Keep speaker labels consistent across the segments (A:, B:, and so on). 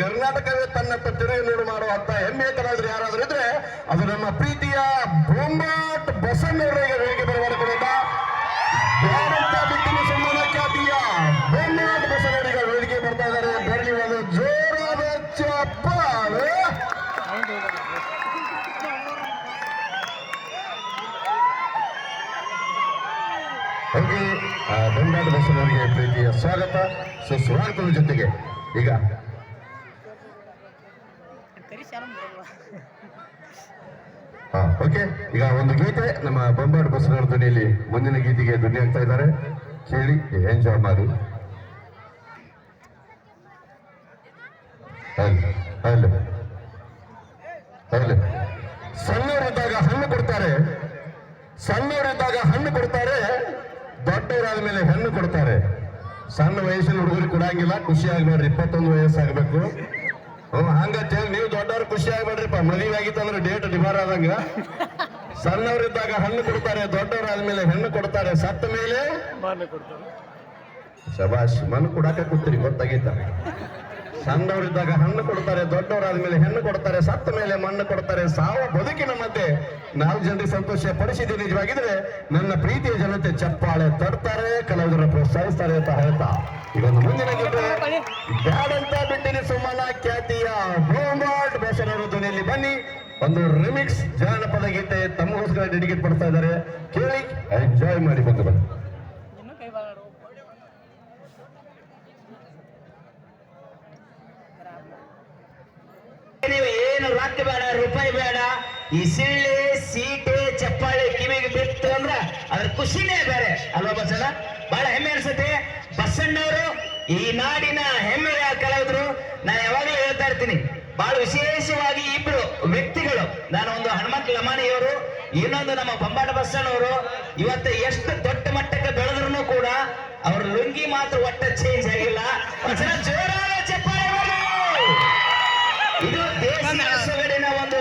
A: ಕರ್ನಾಟಕವೇ ತನ್ನತ್ತ ತಿರುಗಿ ನೋಡು ಮಾಡುವಂತ ಹೆಮ್ಮೆ ಕಲಾವಿದರು ಯಾರಾದ್ರೂ ಇದ್ರೆ, ಅದು ನಮ್ಮ ಪ್ರೀತಿಯ ಬೊಂಬಾಟ್ ಬರಮಾಡಿಕೊಳ್ಳುತ್ತಾ ಭಾರತ ಬಿಟ್ಟಿನ ಸನ್ಮಾನ ಖ್ಯಾತಿಯ ಬೊಂಬಾಟ್ ಬಸಣ್ಣವರಿಗೆ ವೇದಿಕೆ ಬರ್ತಾ ಇದ್ದಾರೆ. ಬರಲಿ ಒಂದು ಜೋರಾದ ಚಪ್ಪಾಳೆ. ಹಾಗೆ ಬೊಂಬಾಟ್ ಬಸಣ್ಣವರಿಗೆ ಪ್ರೀತಿಯ ಸ್ವಾಗತ. ಸುಸ್ವಾಗತದ ಜೊತೆಗೆ ಈಗ ಓಕೆ, ಈಗ ಒಂದು ಗೀತೆ ನಮ್ಮ ಬೊಂಬಾಟ್ ಬಸವನವರ ಧ್ವನಿಯಲ್ಲಿ ಮುಂದಿನ ಗೀತೆಗೆ ಧ್ವನಿ ಆಗ್ತಾ ಇದ್ದಾರೆ. ಕೇಳಿ ಎಂಜಾಯ್ ಮಾಡಿ. ಸಣ್ಣವರಿದ್ದಾಗ ಹಣ್ಣು ಕೊಡ್ತಾರೆ. ಸಣ್ಣವರಿದ್ದಾಗ ಹಣ್ಣು ಕೊಡ್ತಾರೆ. ದೊಡ್ಡವರಾದ ಮೇಲೆ ಹೆಣ್ಣು ಕೊಡ್ತಾರೆ. ಸಣ್ಣ ವಯಸ್ಸಿನ ಹುಡುಗರು ಕೊಡಂಗಿಲ್ಲ, ಖುಷಿ ಆಗ್ಬೇಡ್ರಿ, ಇಪ್ಪತ್ತೊಂದು ವಯಸ್ಸಾಗಬೇಕು ಹಂಗಂತ ಹೇಳಿ ನೀವು ದೊಡ್ಡವ್ರು ಖುಷಿ ಆಗ್ಬೇಡ್ರಿಪ್ಪ. ಮದುವೆ ಆಗಿತ್ತಂದ್ರೆ ಡೇಟ್ ಡಿಮಾರ್ ಆದಂಗ. ಸಣ್ಣವರಿದ್ದಾಗ ಹಣ್ಣು ಕೊಡ್ತಾರೆ ದೊಡ್ಡವರಾದ್ಮೇಲೆ ಹೆಣ್ಣು ಕೊಡ್ತಾರೆ. ಸತ್ತ ಮೇಲೆ ಶಬಾಷ್ ಮಣ್ಣು ಕೊಡಾಕ ಕೂತ್ರಿ ಗೊತ್ತಾಗಿತ್ತ ಸಣ್ಣವರಿದ್ದಾಗ ಹಣ್ಣು ಕೊಡ್ತಾರೆ ದೊಡ್ಡವರಾದ್ಮೇಲೆ ಹೆಣ್ಣು ಕೊಡ್ತಾರೆ ಸತ್ತ ಮೇಲೆ ಮಣ್ಣು ಕೊಡ್ತಾರೆ. ಸಾವ ಬದುಕಿನ ಮಧ್ಯೆ ನಾಲ್ಕು ಜನರಿಗೆ ಸಂತೋಷ ಪಡಿಸಿದೆ ನಿಜವಾಗಿದ್ರೆ ನನ್ನ ಪ್ರೀತಿಯ ಜನತೆ ಚಪ್ಪಾಳೆ ತರ್ತಾರೆ ಕಲಾವಿದರ ಪ್ರೋತ್ಸಾಹಿಸ್ತಾರೆ ಅಂತ ಹೇಳ್ತಾ. ಒಂದು ಮುಂದಿನ ಬ್ಯಾಡಂತ ಬಿಟ್ಟಿನಿ ಸುಮನ ಖ್ಯಾತಿಯ ಬೋಂಬಾಟ್ ಬೇಸರವರ ಧ್ವನಿಯಲ್ಲಿ ಬನ್ನಿ. ಒಂದು ರಿಮಿಕ್ಸ್ ಜಾನಪದ ಗೀತೆ ತಮಗೋಸ್ಕರ ಡೆಡಿಕೇಟ್ ಪಡ್ತಾ ಇದ್ದಾರೆ. ಕೇಳಿ, ಎಂಜಾಯ್ ಮಾಡಿ ಬಂದು ಬನ್ನಿ.
B: ನೀವು ಏನು ರೊಕ್ಕ ಬೇಡ, ರೂಪಾಯಿ ಬೇಡ, ಈ ಸಿಳ್ಳಿ, ಸೀಟೆ, ಚಪ್ಪಾಳೆ, ಕಿವಿಗೆ ಬಿತ್ತು ಅಂದ್ರ ಅದ್ರ ಖುಷಿನೇ ಬೇರೆ. ಅಲ್ವಾ ಬಸಣ್ಣ? ಬಹಳ ಹೆಮ್ಮೆ ಅನ್ಸುತ್ತೆ. ಬಸಣ್ಣವರು ಈ ನಾಡಿನ ಹೆಮ್ಮೆಯ ಕಲಾವಿದರು ನಾನು ಯಾವಾಗಲೂ ಹೇಳ್ತಾ ಇರ್ತೀನಿ. ಬಹಳ ವಿಶೇಷವಾಗಿ ಇಬ್ರು ವ್ಯಕ್ತಿಗಳು. ನಾನು ಒಂದು ಹನುಮಂತ ಲಮಾಣಿಯವರು ಇನ್ನೊಂದು ನಮ್ಮ ಬೊಂಬಾಟ ಬಸಣ್ಣವರು. ಇವತ್ತು ಎಷ್ಟು ದೊಡ್ಡ ಮಟ್ಟಕ್ಕೆ ಬೆಳೆದ್ರು ಕೂಡ ಅವ್ರ ಲುಂಗಿ ಮಾತ್ರ ಒಟ್ಟ ಚೇಂಜ್ ಆಗಿಲ್ಲ. ಜೋರಾದ. ಇದು ಒಂದು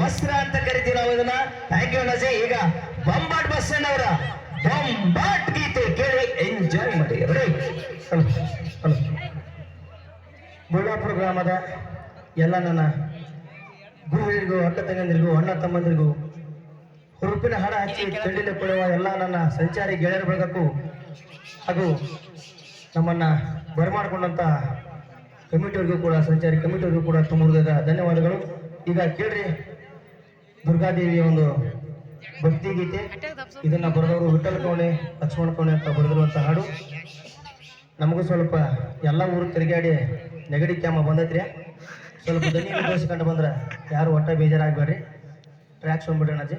B: ವಸ್ತ್ರ ಅಂತ ಕರಿತೀವಿ ನಾವು ಇದನ್ನ. ಥ್ಯಾಂಕ್ ಯು ನಜೆ ಈಗ ಬೊಂಬಾಟ್ ಬಸ್ಸಣ್ಣವರ ಅವರ ಬೊಂಬಾಟ್ ಗೀತೆ ಕೇಳಿ ಎಂಜಾಯ್ ಮಾಡಿ.
C: ಬುಳ್ಳಾಪುರ ಗ್ರಾಮದ ಎಲ್ಲ ನನ್ನ ಗುರುಗಳಿಗೂ ಅಕ್ಕ ತಂಗಂದಿರಿಗೂ ಅಣ್ಣ ತಮ್ಮಂದಿರಿಗೂ ಹುರುಪಿನ ಹಣ ಹಚ್ಚಿ ಚಂಡಿಲೆ ಕೊಡುವ ಎಲ್ಲ ನನ್ನ ಸಂಚಾರಿ ಗೆಳೆಯರ ಬಳಗಕ್ಕೂ ಹಾಗೂ ನಮ್ಮನ್ನ ಬರಮಾಡಿಕೊಂಡಂತ ಕಮಿಟಿಯವ್ರಿಗೂ ಕೂಡ ಸಂಚಾರಿ ಕಮಿಟಿಯವ್ರಿಗೂ ಕೂಡ ತುಂಬ ಹೃದಯದ ಧನ್ಯವಾದಗಳು. ಈಗ ಕೇಳ್ರಿ ದುರ್ಗಾದೇವಿಯ ಒಂದು ಭಕ್ತಿ ಗೀತೆ ಇದನ್ನ ಬರೆದವರು ವಿಠಲ್ ಕೋಣೆ ಲಕ್ಷ್ಮಣ ಕೋಣೆ ಅಂತ ಬರೆದಿರುವಂತಹ ಹಾಡು. ನಮಗೂ ಸ್ವಲ್ಪ ಎಲ್ಲ ಊರು ತಿರುಗಾಡಿ ನೆಗಡಿ ಕ್ಯಾಮ ಬಂದೈತ್ರಿ. ಸ್ವಲ್ಪ ದನಿ ಕಂಡು ಬಂದ್ರೆ ಯಾರು ಒಟ್ಟ ಬೇಜಾರಾಗಬೇಡ್ರಿ. ಟ್ರ್ಯಾಕ್ಸ್ ಸೊಂಬಿಡ್ರಿ ಅಜ್ಜಿ